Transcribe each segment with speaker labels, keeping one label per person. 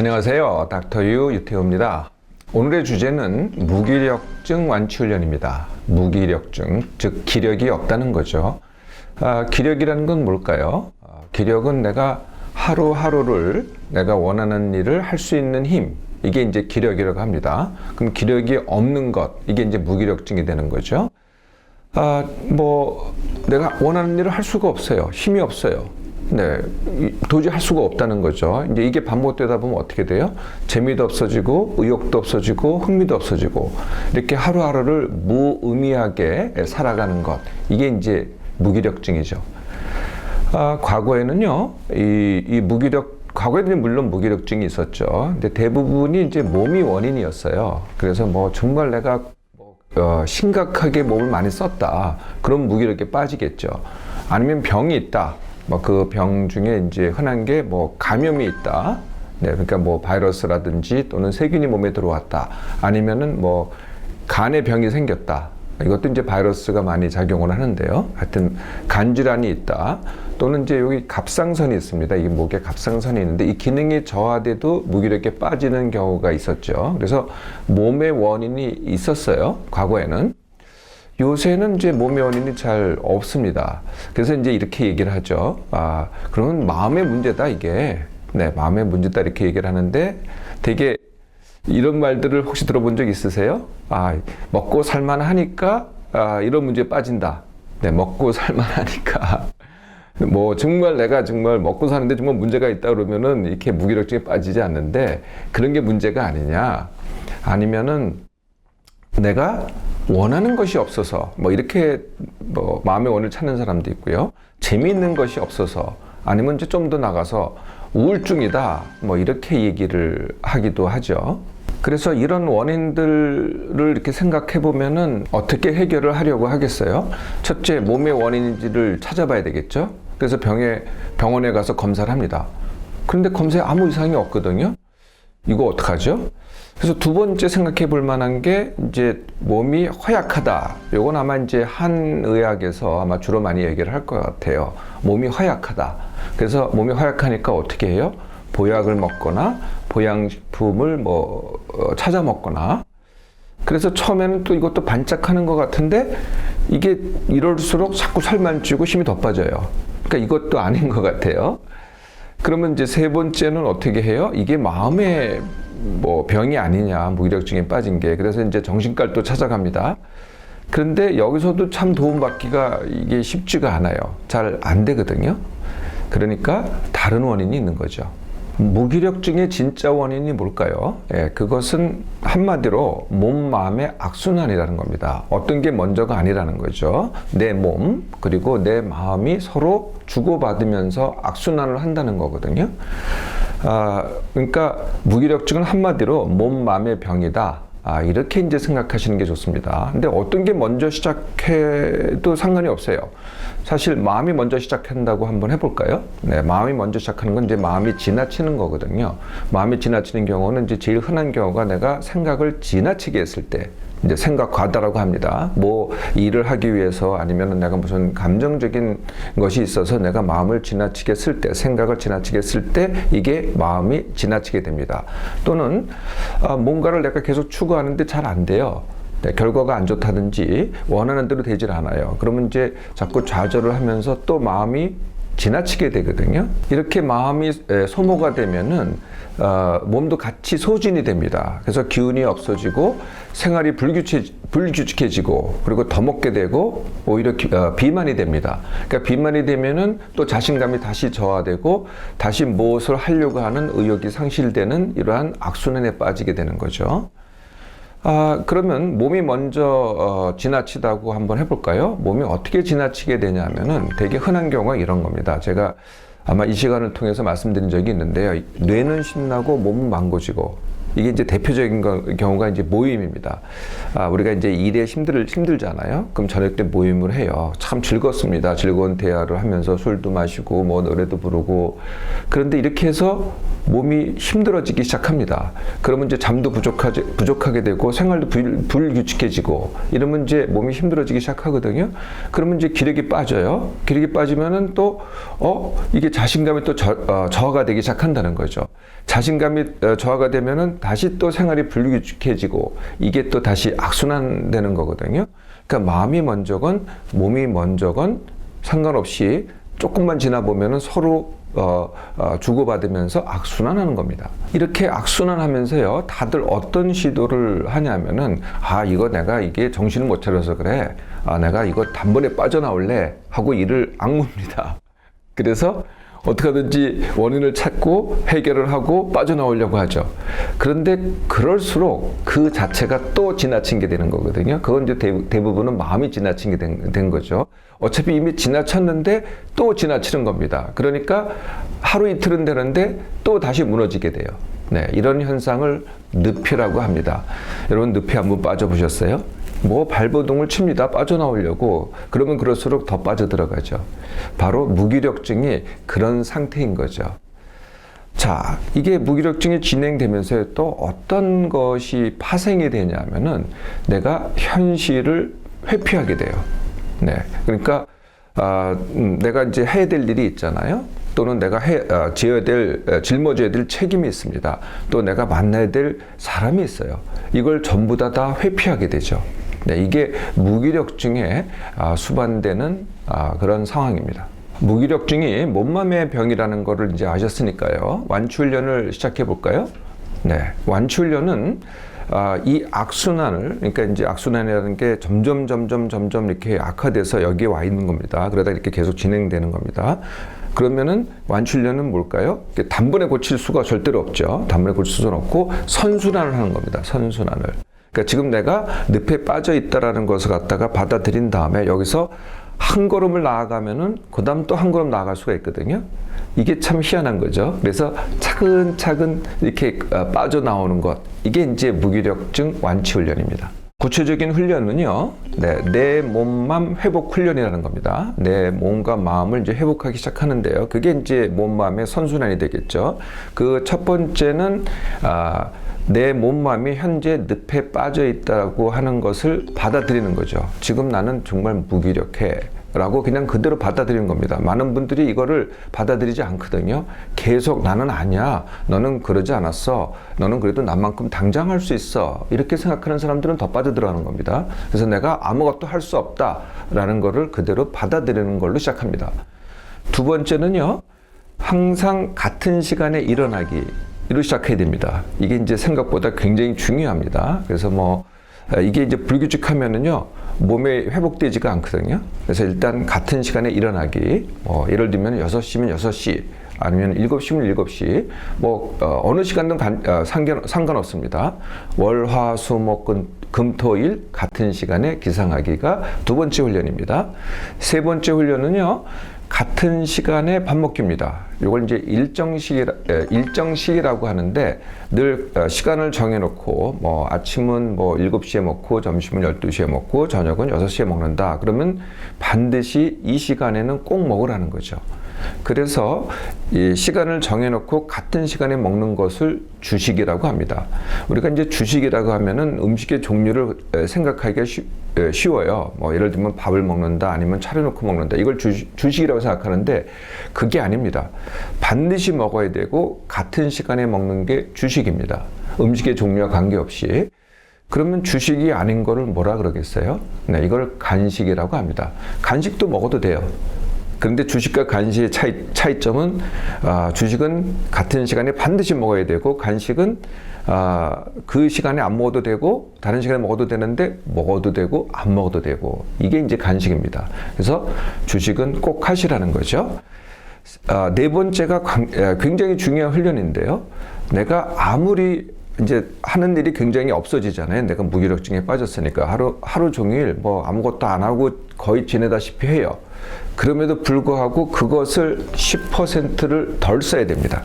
Speaker 1: 안녕하세요. 닥터유 유태호입니다. 오늘의 주제는 무기력증 완치훈련입니다. 무기력증, 즉 기력이 없다는 거죠. 아, 기력이라는 건 뭘까요? 아, 기력은 내가 하루하루를 내가 원하는 일을 할 수 있는 힘, 이게 이제 기력이라고 합니다. 그럼 기력이 없는 것, 이게 이제 무기력증이 되는 거죠. 아, 뭐, 내가 원하는 일을 할 수가 없어요. 힘이 없어요. 네. 이- 도저히 할 수가 없다는 거죠. 이제 이게 반복되다 보면 어떻게 돼요? 재미도 없어지고, 의욕도 없어지고, 흥미도 없어지고, 이렇게 하루하루를 무의미하게 살아가는 것. 이게 이제 무기력증이죠. 아, 과거에는요, 이, 이 무기력, 과거에는 물론 무기력증이 있었죠. 근데 대부분이 이제 몸이 원인이었어요. 그래서 뭐 정말 내가 뭐, 어, 심각하게 몸을 많이 썼다. 그럼 무기력에 빠지겠죠. 아니면 병이 있다. 뭐 그 병 중에 이제 흔한 게 뭐 감염이 있다. 네, 그러니까 뭐 바이러스라든지 또는 세균이 몸에 들어왔다. 아니면은 뭐 간에 병이 생겼다. 이것도 이제 바이러스가 많이 작용을 하는데요. 하여튼 간 질환이 있다. 또는 이제 여기 갑상선이 있습니다. 이 목에 갑상선이 있는데 이 기능이 저하돼도 무기력에 빠지는 경우가 있었죠. 그래서 몸의 원인이 있었어요. 과거에는. 요새는 이제 몸의 원인이 잘 없습니다. 그래서 이제 이렇게 얘기를 하죠. 아, 그러면 마음의 문제다, 이게. 네, 마음의 문제다, 이렇게 얘기를 하는데 되게 이런 말들을 혹시 들어본 적 있으세요? 아, 먹고 살만 하니까 아, 이런 문제에 빠진다. 네, 먹고 살만 하니까. 뭐 정말 내가 정말 먹고 사는데 정말 문제가 있다 그러면은 이렇게 무기력증에 빠지지 않는데 그런 게 문제가 아니냐. 아니면은 내가 원하는 것이 없어서 뭐 이렇게 뭐 마음의 원을 찾는 사람도 있고요. 재미있는 것이 없어서 아니면 이제 좀 더 나가서 우울증이다 뭐 이렇게 얘기를 하기도 하죠. 그래서 이런 원인들을 이렇게 생각해 보면은 어떻게 해결을 하려고 하겠어요? 첫째 몸의 원인인지를 찾아봐야 되겠죠. 그래서 병에 병원에 가서 검사를 합니다. 그런데 검사에 아무 이상이 없거든요. 이거 어떡하죠? 그래서 두 번째 생각해 볼 만한 게 이제 몸이 허약하다. 요건 아마 이제 한의학에서 아마 주로 많이 얘기를 할 것 같아요. 몸이 허약하다. 그래서 몸이 허약하니까 어떻게 해요? 보약을 먹거나 보양식품을 뭐 어, 찾아 먹거나 그래서 처음에는 또 이것도 반짝하는 것 같은데 이게 이럴수록 자꾸 살만 찌고 힘이 더 빠져요. 그러니까 이것도 아닌 것 같아요. 그러면 이제 세 번째는 어떻게 해요? 이게 마음의 뭐 병이 아니냐 무기력증에 빠진 게 그래서 이제 정신과를 찾아갑니다. 그런데 여기서도 참 도움받기가 이게 쉽지가 않아요. 잘 안 되거든요. 그러니까 다른 원인이 있는 거죠. 무기력증의 진짜 원인이 뭘까요? 예, 그것은 한마디로 몸, 마음의 악순환이라는 겁니다. 어떤 게 먼저가 아니라는 거죠. 내 몸, 그리고 내 마음이 서로 주고받으면서 악순환을 한다는 거거든요. 아, 그러니까 무기력증은 한마디로 몸, 마음의 병이다. 아, 이렇게 이제 생각하시는 게 좋습니다. 근데 어떤 게 먼저 시작해도 상관이 없어요. 사실 마음이 먼저 시작한다고 한번 해볼까요? 네, 마음이 먼저 시작하는 건 이제 마음이 지나치는 거거든요. 마음이 지나치는 경우는 이제 제일 흔한 경우가 내가 생각을 지나치게 했을 때, 이제 생각 과다라고 합니다. 뭐 일을 하기 위해서 아니면 내가 무슨 감정적인 것이 있어서 내가 마음을 지나치게 쓸 때, 생각을 지나치게 쓸 때 이게 마음이 지나치게 됩니다. 또는 아, 뭔가를 내가 계속 추구하는데 잘 안 돼요. 네, 결과가 안 좋다든지 원하는 대로 되질 않아요. 그러면 이제 자꾸 좌절을 하면서 또 마음이 지나치게 되거든요. 이렇게 마음이 에, 소모가 되면은 어, 몸도 같이 소진이 됩니다. 그래서 기운이 없어지고 생활이 불규칙, 불규칙 해지고 그리고 더 먹게 되고 오히려 기- 어, 비만이 됩니다. 그러니까 비만이 되면은 또 자신감이 다시 저하되고 다시 무엇을 하려고 하는 의욕이 상실되는 이러한 악순환에 빠지게 되는 거죠. 아, 그러면 몸이 먼저 어, 지나치다고 한번 해볼까요? 몸이 어떻게 지나치게 되냐면은 되게 흔한 경우가 이런 겁니다. 제가 아마 이 시간을 통해서 말씀드린 적이 있는데요. 뇌는 신나고 몸은 망고지고 이게 이제 대표적인 거- 경우가 이제 모임입니다. 아, 우리가 이제 일에 힘들, 힘들잖아요. 그럼 저녁 때 모임을 해요. 참 즐겁습니다. 즐거운 대화를 하면서 술도 마시고 뭐 노래도 부르고. 그런데 이렇게 해서 몸이 힘들어지기 시작합니다. 그러면 이제 잠도 부족하지, 부족하게 되고 생활도 불, 불규칙해지고 이러면 이제 몸이 힘들어지기 시작하거든요. 그러면 이제 기력이 빠져요. 기력이 빠지면은 또, 어, 이게 자신감이 또 저, 어, 저하가 되기 시작한다는 거죠. 자신감이 어, 저하가 되면은 다시 또 생활이 불규칙해지고 이게 또 다시 악순환 되는 거거든요. 그러니까 마음이 먼저건 몸이 먼저건 상관없이 조금만 지나 보면은 서로 어, 어, 주고받으면서 악순환하는 겁니다. 이렇게 악순환하면서요, 다들 어떤 시도를 하냐면은 아 이거 내가 이게 정신을 못 차려서 그래, 아 내가 이거 단번에 빠져나올래 하고 이를 악무입니다. 그래서 어떻게 하든지 원인을 찾고 해결을 하고 빠져나오려고 하죠. 그런데 그럴수록 그 자체가 또 지나친 게 되는 거거든요. 그건 이제 대- 대부 분은 마음이 지나친 게 된, 된 거죠. 어차피 이미 지나쳤는데 또 지나치는 겁니다. 그러니까 하루 이틀은 되는데 또 다시 무너지게 돼요. 네, 이런 현상을 늪이라고 합니다. 여러분 늪에 한번 빠져보셨어요? 뭐 발버둥을 칩니다. 빠져나오려고. 그러면 그럴수록 더 빠져들어가죠. 바로 무기력증이 그런 상태인 거죠. 자, 이게 무기력증이 진행되면서 또 어떤 것이 파생이 되냐면은 내가 현실을 회피하게 돼요. 네. 그러니까, 아, 음, 내가 이제 해야 될 일이 있잖아요. 또는 내가 해, 아, 지어야 될, 아, 짊어져야 될 책임이 있습니다. 또 내가 만나야 될 사람이 있어요. 이걸 전부 다 다 회피하게 되죠. 네, 이게 무기력증에 아, 수반되는 아, 그런 상황입니다. 무기력증이 몸맘의 병이라는 것을 이제 아셨으니까요. 완치훈련을 시작해 볼까요? 네, 완치훈련은 아, 이 악순환을 그러니까 이제 악순환이라는 게 점점 점점 점점 이렇게 악화돼서 여기에 와 있는 겁니다. 그러다 이렇게 계속 진행되는 겁니다. 그러면은 완치훈련은 뭘까요? 단번에 고칠 수가 절대로 없죠. 단번에 고칠 수는 없고 선순환을 하는 겁니다. 선순환을. 그러니까 지금 내가 늪에 빠져 있다라는 것을 갖다가 받아들인 다음에 여기서 한 걸음을 나아가면은 그다음 또 한 걸음 나아갈 수가 있거든요. 이게 참 희한한 거죠. 그래서 차근차근 이렇게 어, 빠져 나오는 것 이게 이제 무기력증 완치 훈련입니다. 구체적인 훈련은요, 네, 내 몸맘 회복 훈련이라는 겁니다. 내 몸과 마음을 이제 회복하기 시작하는데요. 그게 이제 몸, 마음의 선순환이 되겠죠. 그 첫 번째는, 아, 내 몸맘이 현재 늪에 빠져 있다고 하는 것을 받아들이는 거죠. 지금 나는 정말 무기력해. 라고 그냥 그대로 받아들이는 겁니다. 많은 분들이 이거를 받아들이지 않거든요. 계속 나는 아니야. 너는 그러지 않았어. 너는 그래도 나만큼 당장 할 수 있어. 이렇게 생각하는 사람들은 더 빠져들어가는 겁니다. 그래서 내가 아무것도 할 수 없다 라는 거를 그대로 받아들이는 걸로 시작합니다. 두 번째는요. 항상 같은 시간에 일어나기. 이로 시작해야 됩니다. 이게 이제 생각보다 굉장히 중요합니다. 그래서 뭐 아, 이게 이제 불규칙하면은요 몸에 회복되지가 않거든요. 그래서 일단 같은 시간에 일어나기. 뭐 예를 들면 6시면 6시 아니면 7시면 7시 뭐 어, 어느 시간든 간, 어, 상관, 상관없습니다. 월, 화, 수, 목, 금, 금, 토, 일 같은 시간에 기상하기가 두 번째 훈련입니다. 세 번째 훈련은요. 같은 시간에 밥 먹기입니다. 이걸 이제 일정식이라, 에, 일정식이라고 하는데 늘 어, 시간을 정해놓고 뭐 아침은 뭐 7시에 먹고 점심은 12시에 먹고 저녁은 6시에 먹는다. 그러면 반드시 이 시간에는 꼭 먹으라는 거죠. 그래서 이 시간을 정해놓고 같은 시간에 먹는 것을 주식이라고 합니다. 우리가 이제 주식이라고 하면은 음식의 종류를 에, 생각하기가 쉬워요. 뭐 예를 들면 밥을 먹는다 아니면 차려놓고 먹는다. 이걸 주, 주식 이라고 생각하는데 그게 아닙니다. 반드시 먹어야 되고 같은 시간에 먹는 게 주식입니다. 음식의 종류와 관계없이. 그러면 주식이 아닌 거를 뭐라 그러겠어요? 네, 이걸 간식이라고 합니다. 간식도 먹어도 돼요. 그런데 주식과 간식의 차이, 차이점은 아, 주식은 같은 시간에 반드시 먹어야 되고 간식은 아, 그 시간에 안 먹어도 되고 다른 시간에 먹어도 되는데 먹어도 되고 안 먹어도 되고 이게 이제 간식입니다. 그래서 주식은 꼭 하시라는 거죠. 아, 네 번째가 광- 에, 굉장히 중요한 훈련인데요. 내가 아무리 이제 하는 일이 굉장히 없어지잖아요. 내가 무기력증에 빠졌으니까 하루 하루 종일 뭐 아무것도 안 하고 거의 지내다시피 해요. 그럼에도 불구하고 그것을 10%를 덜 써야 됩니다.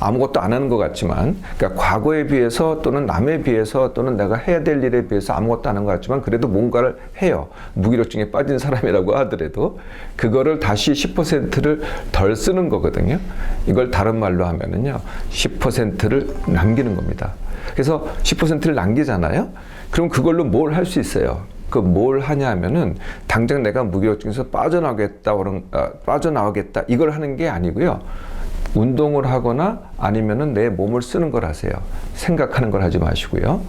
Speaker 1: 아무것도 안 하는 것 같지만, 그러니까 과거에 비해서 또는 남에 비해서 또는 내가 해야 될 일에 비해서 아무것도 안 하는 것 같지만 그래도 뭔가를 해요. 무기력증에 빠진 사람이라고 하더라도 그거를 다시 10%를 덜 쓰는 거거든요. 이걸 다른 말로 하면은요, 10%를 남기는 겁니다. 그래서 10%를 남기잖아요. 그럼 그걸로 뭘 할 수 있어요? 그 뭘 하냐 하면은 당장 내가 무기력증에서 빠져나오겠다 그런 어, 빠져나오겠다 이걸 하는 게 아니고요. 운동을 하거나 아니면은 내 몸을 쓰는 걸 하세요. 생각하는 걸 하지 마시고요.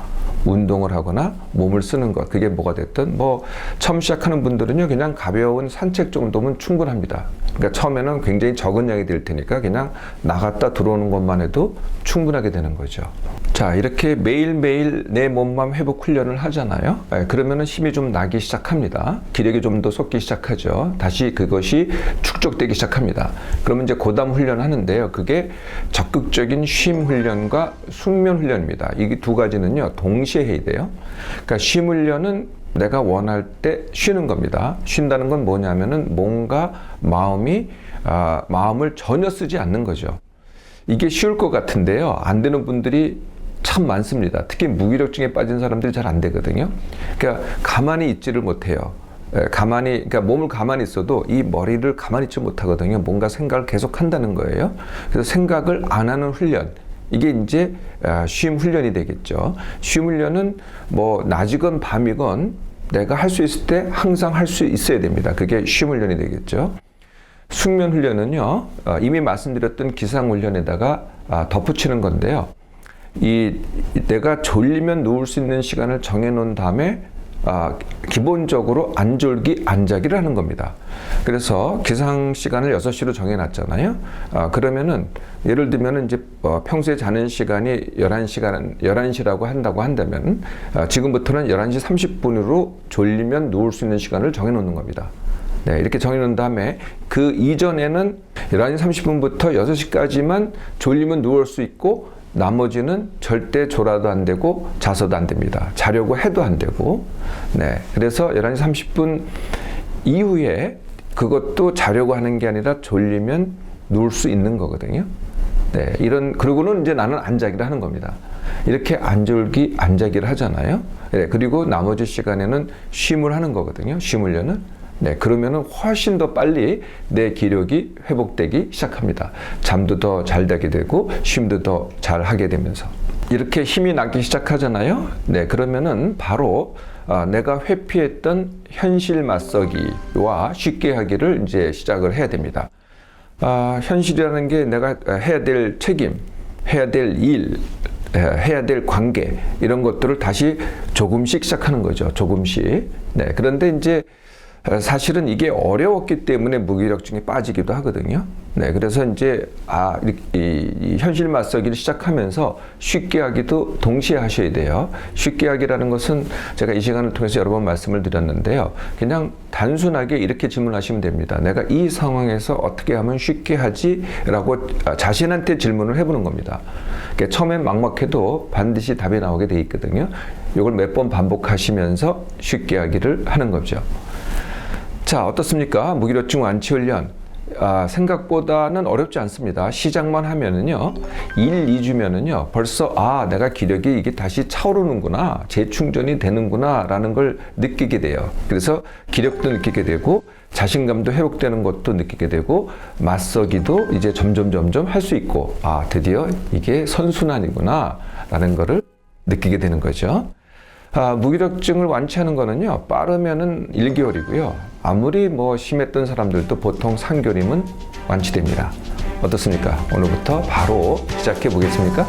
Speaker 1: 운동을 하거나 몸을 쓰는 것 그게 뭐가 됐든 뭐 처음 시작하는 분들은요 그냥 가벼운 산책 정도면 충분합니다. 그러니까 처음에는 굉장히 적은 양이 될 테니까 그냥 나갔다 들어오는 것만 해도 충분하게 되는 거죠. 자 이렇게 매일매일 내 몸만 회복 훈련을 하잖아요. 예, 그러면은 힘이 좀 나기 시작합니다. 기력이 좀 더 솟기 시작하죠. 다시 그것이 축적되기 시작합니다. 그러면 이제 고담 훈련을 하는데요. 그게 적극적인 쉼 훈련과 숙면 훈련입니다. 이 두 가지는요 동시에 해야 돼요. 그러니까 쉼 훈련은 내가 원할 때 쉬는 겁니다. 쉰다는 건 뭐냐면은 뭔가 마음이 아, 마음을 전혀 쓰지 않는 거죠. 이게 쉬울 것 같은데요. 안 되는 분들이 참 많습니다. 특히 무기력증에 빠진 사람들이 잘 안 되거든요. 그러니까 가만히 있지를 못해요. 예, 가만히, 그러니까 몸을 가만히 있어도 이 머리를 가만히 있지 못하거든요. 뭔가 생각을 계속 한다는 거예요. 그래서 생각을 안 하는 훈련. 이게 이제 아, 쉼 훈련이 되겠죠. 쉼 훈련은 뭐 낮이건 밤이건 내가 할 수 있을 때 항상 할 수 있어야 됩니다. 그게 쉼 훈련이 되겠죠. 숙면 훈련은요, 어, 이미 말씀드렸던 기상 훈련에다가 아, 덧붙이는 건데요. 이, 이 내가 졸리면 누울 수 있는 시간을 정해놓은 다음에 아, 기본적으로 안졸기 안자기를 하는 겁니다. 그래서 기상 시간을 6시로 정해놨잖아요. 아, 그러면은 예를 들면 이제 어, 평소에 자는 시간이 11시간, 11시라고 한다고 한다면 아, 지금부터는 11시 30분으로 졸리면 누울 수 있는 시간을 정해놓는 겁니다. 네, 이렇게 정해놓은 다음에 그 이전에는 11시 30분부터 6시까지만 졸리면 누울 수 있고 나머지는 절대 졸아도 안 되고 자서도 안 됩니다. 자려고 해도 안 되고. 네. 그래서 11시 30분 이후에 그것도 자려고 하는 게 아니라 졸리면 누울 수 있는 거거든요. 네. 이런, 그러고는 이제 나는 안 자기를 하는 겁니다. 이렇게 안 졸기, 안 자기를 하잖아요. 네. 그리고 나머지 시간에는 쉼을 하는 거거든요. 쉼 훈련은. 네, 그러면은 훨씬 더 빨리 내 기력이 회복되기 시작합니다. 잠도 더 잘 자게 되고 쉼도 더 잘 하게 되면서 이렇게 힘이 나기 시작하잖아요. 네, 그러면은 바로 아, 내가 회피했던 현실 맞서기와 쉽게 하기를 이제 시작을 해야 됩니다. 아, 현실이라는 게 내가 해야 될 책임, 해야 될 일, 에, 해야 될 관계 이런 것들을 다시 조금씩 시작하는 거죠. 조금씩. 네, 그런데 이제 어, 사실은 이게 어려웠기 때문에 무기력증에 빠지기도 하거든요. 네, 그래서 이제 아, 이, 이, 이 현실 맞서기를 시작하면서 쉽게 하기도 동시에 하셔야 돼요. 쉽게 하기라는 것은 제가 이 시간을 통해서 여러 번 말씀을 드렸는데요. 그냥 단순하게 이렇게 질문하시면 됩니다. 내가 이 상황에서 어떻게 하면 쉽게 하지?라고 자신한테 질문을 해보는 겁니다. 그러니까 처음엔 막막해도 반드시 답이 나오게 돼 있거든요. 이걸 몇 번 반복하시면서 쉽게 하기를 하는 거죠. 자, 어떻습니까? 무기력증 완치 훈련. 아, 생각보다는 어렵지 않습니다. 시작만 하면은요, 1, 2주면은요, 벌써, 아, 내가 기력이 이게 다시 차오르는구나, 재충전이 되는구나, 라는 걸 느끼게 돼요. 그래서 기력도 느끼게 되고, 자신감도 회복되는 것도 느끼게 되고, 맞서기도 이제 점점 점점 할 수 있고, 아, 드디어 이게 선순환이구나, 라는 거를 느끼게 되는 거죠. 아, 무기력증을 완치하는 거는요, 빠르면은 1개월이고요. 아무리 뭐 심했던 사람들도 보통 3개월이면 완치됩니다. 어떻습니까? 오늘부터 바로 시작해 보겠습니까?